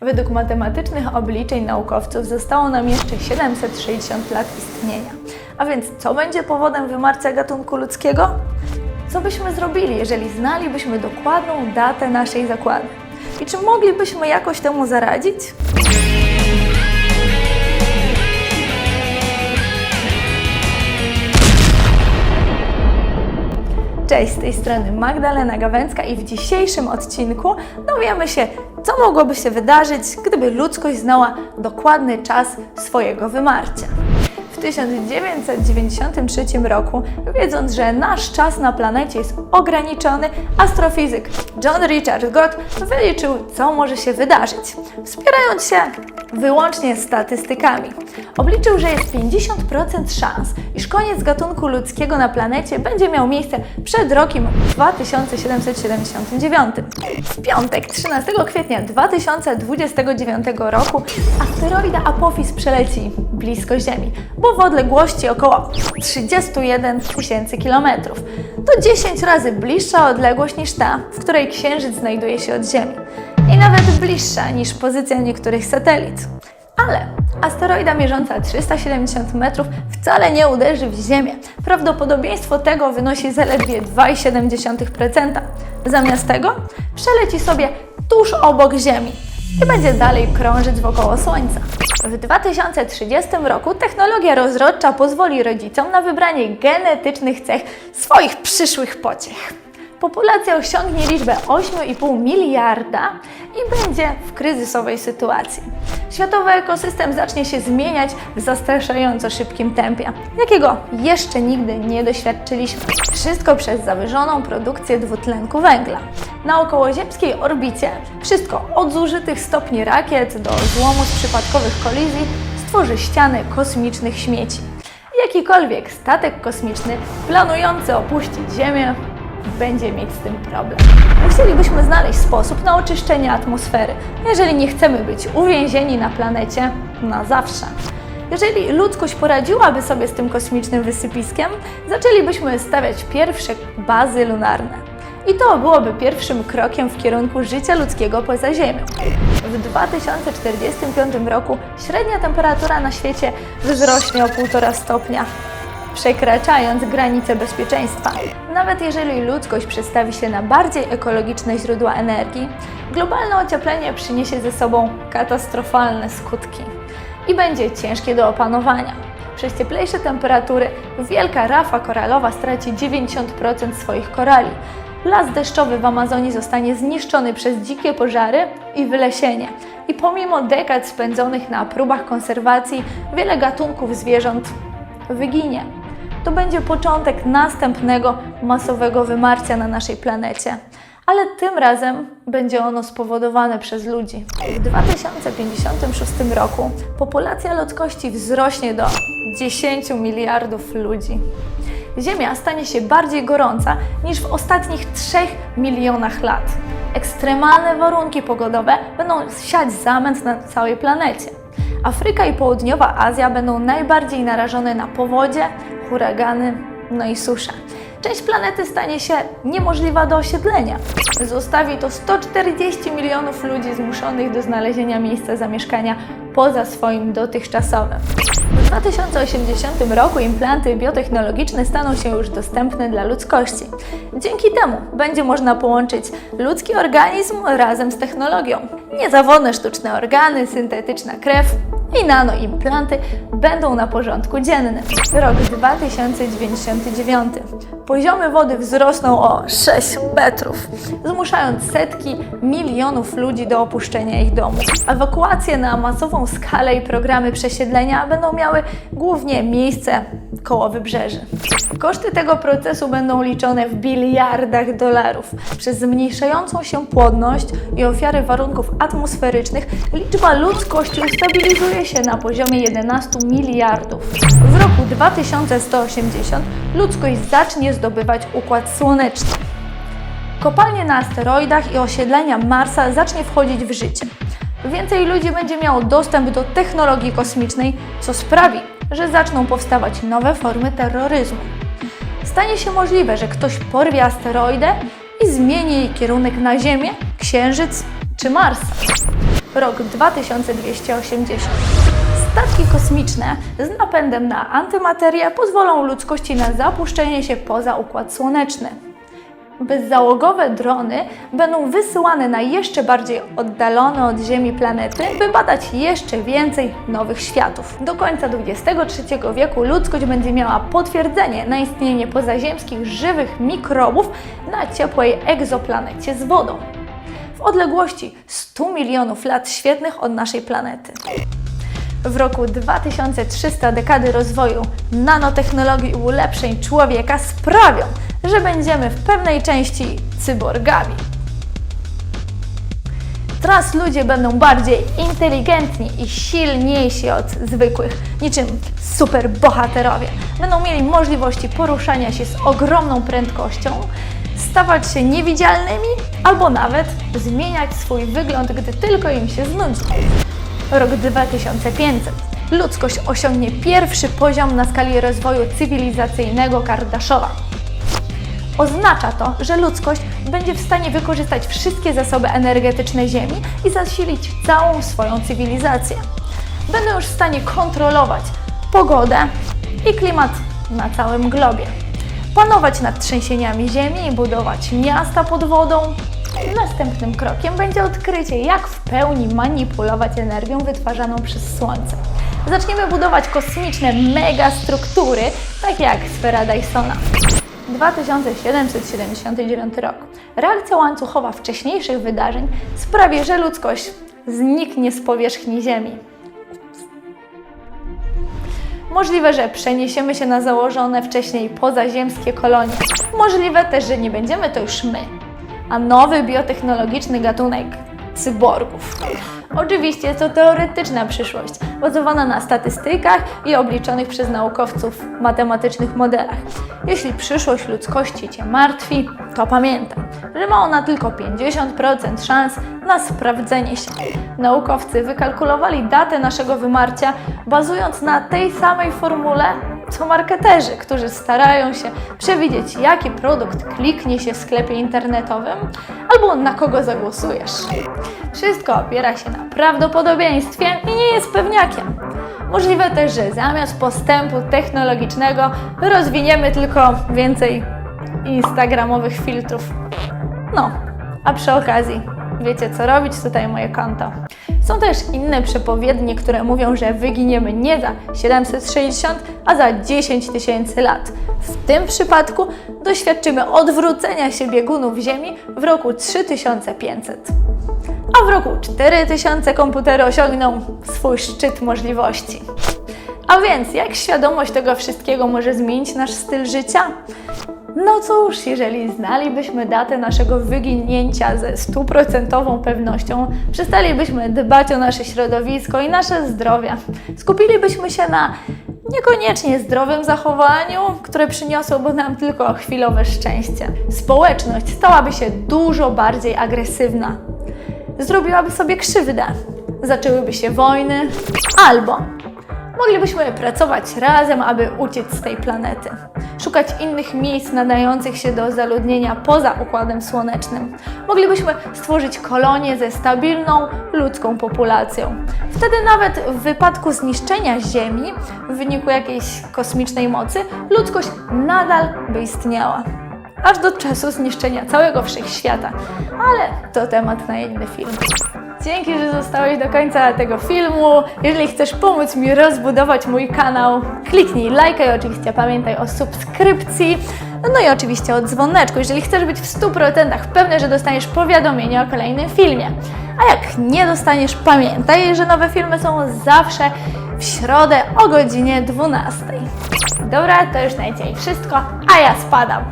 Według matematycznych obliczeń naukowców zostało nam jeszcze 760 lat istnienia. A więc co będzie powodem wymarcia gatunku ludzkiego? Co byśmy zrobili, jeżeli znalibyśmy dokładną datę naszej zakłady? I czy moglibyśmy jakoś temu zaradzić? Cześć, z tej strony Magdalena Gawęcka i w dzisiejszym odcinku dowiemy się, co mogłoby się wydarzyć, gdyby ludzkość znała dokładny czas swojego wymarcia. W 1993 roku, wiedząc, że nasz czas na planecie jest ograniczony, astrofizyk John Richard Gott wyliczył, co może się wydarzyć, wspierając się wyłącznie statystykami. Obliczył, że jest 50% szans, iż koniec gatunku ludzkiego na planecie będzie miał miejsce przed rokiem 2779. W piątek, 13 kwietnia 2029 roku, asteroida Apophis przeleci blisko Ziemi, bo w odległości około 31 tysięcy kilometrów. To 10 razy bliższa odległość niż ta, w której Księżyc znajduje się od Ziemi. I nawet bliższa niż pozycja niektórych satelit. Ale asteroida mierząca 370 metrów wcale nie uderzy w Ziemię. Prawdopodobieństwo tego wynosi zaledwie 2,7%. Zamiast tego przeleci sobie tuż obok Ziemi i będzie dalej krążyć wokoło Słońca. W 2030 roku technologia rozrodcza pozwoli rodzicom na wybranie genetycznych cech swoich przyszłych pociech. Populacja osiągnie liczbę 8,5 miliarda i będzie w kryzysowej sytuacji. Światowy ekosystem zacznie się zmieniać w zastraszająco szybkim tempie, jakiego jeszcze nigdy nie doświadczyliśmy. Wszystko przez zawyżoną produkcję dwutlenku węgla. Na okołoziemskiej orbicie wszystko od zużytych stopni rakiet do złomu z przypadkowych kolizji stworzy ścianę kosmicznych śmieci. Jakikolwiek statek kosmiczny planujący opuścić Ziemię będzie mieć z tym problem. Musielibyśmy znaleźć sposób na oczyszczenie atmosfery, jeżeli nie chcemy być uwięzieni na planecie na zawsze. Jeżeli ludzkość poradziłaby sobie z tym kosmicznym wysypiskiem, zaczęlibyśmy stawiać pierwsze bazy lunarne. I to byłoby pierwszym krokiem w kierunku życia ludzkiego poza Ziemią. W 2045 roku średnia temperatura na świecie wzrośnie o 1,5 stopnia, przekraczając granice bezpieczeństwa. Nawet jeżeli ludzkość przestawi się na bardziej ekologiczne źródła energii, globalne ocieplenie przyniesie ze sobą katastrofalne skutki i będzie ciężkie do opanowania. Przez cieplejsze temperatury wielka rafa koralowa straci 90% swoich korali. Las deszczowy w Amazonii zostanie zniszczony przez dzikie pożary i wylesienie. I pomimo dekad spędzonych na próbach konserwacji, wiele gatunków zwierząt wyginie. To będzie początek następnego masowego wymarcia na naszej planecie. Ale tym razem będzie ono spowodowane przez ludzi. W 2056 roku populacja ludzkości wzrośnie do 10 miliardów ludzi. Ziemia stanie się bardziej gorąca niż w ostatnich 3 milionach lat. Ekstremalne warunki pogodowe będą siać zamęt na całej planecie. Afryka i Południowa Azja będą najbardziej narażone na powodzie, huragany, no i susze. Część planety stanie się niemożliwa do osiedlenia. Zostawi to 140 milionów ludzi zmuszonych do znalezienia miejsca zamieszkania poza swoim dotychczasowym. W 2080 roku implanty biotechnologiczne staną się już dostępne dla ludzkości. Dzięki temu będzie można połączyć ludzki organizm razem z technologią. Niezawodne sztuczne organy, syntetyczna krew i nanoimplanty będą na porządku dziennym. Rok 2099. Poziomy wody wzrosną o 6 metrów, zmuszając setki milionów ludzi do opuszczenia ich domów. Ewakuacje na masową skalę i programy przesiedlenia będą miały głównie miejsce koło wybrzeży. Koszty tego procesu będą liczone w biliardach dolarów. Przez zmniejszającą się płodność i ofiary warunków atmosferycznych liczba ludzkości ustabilizuje się na poziomie 11 miliardów. W roku 2180 ludzkość zacznie zdobywać układ słoneczny. Kopalnie na asteroidach i osiedlenia Marsa zacznie wchodzić w życie. Więcej ludzi będzie miało dostęp do technologii kosmicznej, co sprawi, że zaczną powstawać nowe formy terroryzmu. Stanie się możliwe, że ktoś porwie asteroidę i zmieni jej kierunek na Ziemię, Księżyc czy Mars. Rok 2280. Statki kosmiczne z napędem na antymaterię pozwolą ludzkości na zapuszczenie się poza Układ Słoneczny. Bezzałogowe drony będą wysyłane na jeszcze bardziej oddalone od Ziemi planety, by badać jeszcze więcej nowych światów. Do końca XXIII wieku ludzkość będzie miała potwierdzenie na istnienie pozaziemskich żywych mikrobów na ciepłej egzoplanecie z wodą. W odległości 100 milionów lat świetlnych od naszej planety. W roku 2300 dekady rozwoju nanotechnologii i ulepszeń człowieka sprawią, że będziemy w pewnej części cyborgami. Teraz ludzie będą bardziej inteligentni i silniejsi od zwykłych, niczym superbohaterowie. Będą mieli możliwości poruszania się z ogromną prędkością, stawać się niewidzialnymi albo nawet zmieniać swój wygląd, gdy tylko im się znudzi. Rok 2500. Ludzkość osiągnie pierwszy poziom na skali rozwoju cywilizacyjnego Kardaszowa. Oznacza to, że ludzkość będzie w stanie wykorzystać wszystkie zasoby energetyczne Ziemi i zasilić całą swoją cywilizację. Będą już w stanie kontrolować pogodę i klimat na całym globie, panować nad trzęsieniami Ziemi i budować miasta pod wodą. Następnym krokiem będzie odkrycie, jak w pełni manipulować energią wytwarzaną przez Słońce. Zaczniemy budować kosmiczne megastruktury, takie jak sfera Dysona. 2779 rok. Reakcja łańcuchowa wcześniejszych wydarzeń sprawi, że ludzkość zniknie z powierzchni Ziemi. Możliwe, że przeniesiemy się na założone wcześniej pozaziemskie kolonie. Możliwe też, że nie będziemy to już my, a nowy biotechnologiczny gatunek cyborgów. Oczywiście jest to teoretyczna przyszłość, bazowana na statystykach i obliczonych przez naukowców matematycznych modelach. Jeśli przyszłość ludzkości Cię martwi, to pamiętaj, że ma ona tylko 50% szans na sprawdzenie się. Naukowcy wykalkulowali datę naszego wymarcia bazując na tej samej formule, co marketerzy, którzy starają się przewidzieć, jaki produkt kliknie się w sklepie internetowym albo na kogo zagłosujesz. Wszystko opiera się na prawdopodobieństwie i nie jest pewniakiem. Możliwe też, że zamiast postępu technologicznego rozwiniemy tylko więcej instagramowych filtrów. No, a przy okazji, wiecie co robić, tutaj moje konto. Są też inne przepowiednie, które mówią, że wyginiemy nie za 760, a za 10 tysięcy lat. W tym przypadku doświadczymy odwrócenia się biegunów Ziemi w roku 3500. A w roku 4000 komputery osiągną swój szczyt możliwości. A więc, jak świadomość tego wszystkiego może zmienić nasz styl życia? No cóż, jeżeli znalibyśmy datę naszego wyginięcia ze stuprocentową pewnością, przestalibyśmy dbać o nasze środowisko i nasze zdrowie. Skupilibyśmy się na niekoniecznie zdrowym zachowaniu, które przyniosłoby nam tylko chwilowe szczęście. Społeczność stałaby się dużo bardziej agresywna. Zrobiłaby sobie krzywdę. Zaczęłyby się wojny, albo Moglibyśmy pracować razem, aby uciec z tej planety. Szukać innych miejsc nadających się do zaludnienia poza Układem Słonecznym. Moglibyśmy stworzyć kolonie ze stabilną ludzką populacją. Wtedy nawet w wypadku zniszczenia Ziemi w wyniku jakiejś kosmicznej mocy, ludzkość nadal by istniała. Aż do czasu zniszczenia całego wszechświata. Ale to temat na inny film. Dzięki, że zostałeś do końca tego filmu. Jeżeli chcesz pomóc mi rozbudować mój kanał, kliknij lajka i oczywiście pamiętaj o subskrypcji. No i oczywiście o dzwoneczku, jeżeli chcesz być w 100% pewny, że dostaniesz powiadomienie o kolejnym filmie. A jak nie dostaniesz, pamiętaj, że nowe filmy są zawsze w środę o godzinie 12. Dobra, to już na dzisiaj wszystko, a ja spadam.